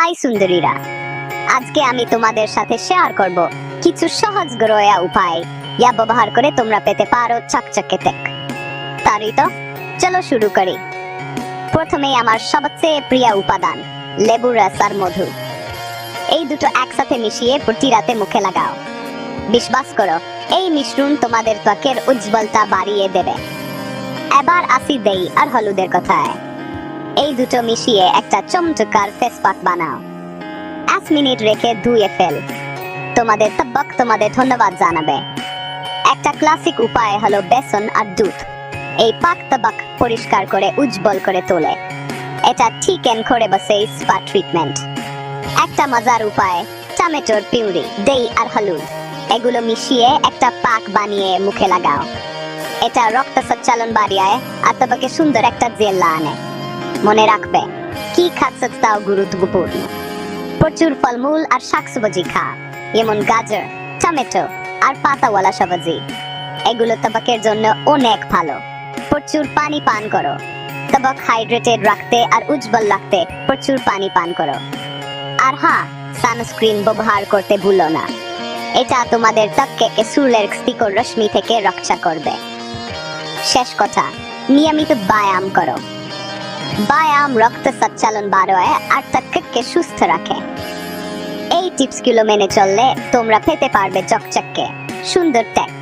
High সুন্দরীরা। আজকে আমি তোমাদের সাথে শেয়ার করব কিছু সহজ গ্রয়া উপায়। ইয়া ব্যবহার করে তোমরা পেতে পারো চকচকে টেক তারই তো, চলো শুরু করি। প্রথমেই আমার সবচেয়ে প্রিয় উপাদান, লেবু রস আর মধু। এই দুটো একসাথে মিশিয়ে প্রতি রাতে মুখে লাগাও। বিশ্বাস করো, এই মিশ্রণ তোমাদের ত্বকের উজ্জ্বলতা বাড়িয়ে দেবে। এবার আসি দেই আর হলুদের কথায়। দুটো মিশিয়ে একটা চমৎকার প্যাক বানাও। এক মিনিট রেখে ধুয়ে ফেল। তোমাদের তব্বক তোমাদের ধন্যবাদ জানাবে। একটা ক্লাসিক উপায় হলো বেসন আর দুধ। এই পাক তবক পরিষ্কার করে উজ্জ্বল করে তোলে। এটা ঠিক এন করে বসে স্পা ট্রিটমেন্ট একটা মজার উপায়, টমেটোর পিউরি, দই আর হলুদ। এগুলো মিশিয়ে একটা পাক বানিয়ে মুখে লাগাও। এটা রক্ত সঞ্চালন বাড়িয়ায় আর তোমাকে সুন্দর একটা জেল্লা আনে। মনে রাখবে, কি খাচ্ছ তাও গুরুত্বপূর্ণ। প্রচুর ফলমূল আর শাকসবজি খা, যেমন গাজর, টমেটো আর পাতাওয়ালা সবজি। এগুলো তবকের জন্য অনেক ভালো। প্রচুর পানি পান করো। তবক হাইড্রেটেড রাখতে আর উজ্জ্বল রাখতে প্রচুর পানি পান করো। আর হ্যাঁ সানস্ক্রিন ব্যবহার করতে ভুলো না। এটা তোমাদের ত্বককে সূর্যের তীক্ষ্ণ রশ্মি থেকে রক্ষা করবে। শেষ কথা, নিয়মিত ব্যায়াম করো। ব্যায়াম, রক্ত সঞ্চালন বাড়ায় আর ত্বককে সুস্থ রাখে। এই টিপসগুলো মেনে চললে তোমরা পেতে পারবে চকচকে, সুন্দর ত্যাগ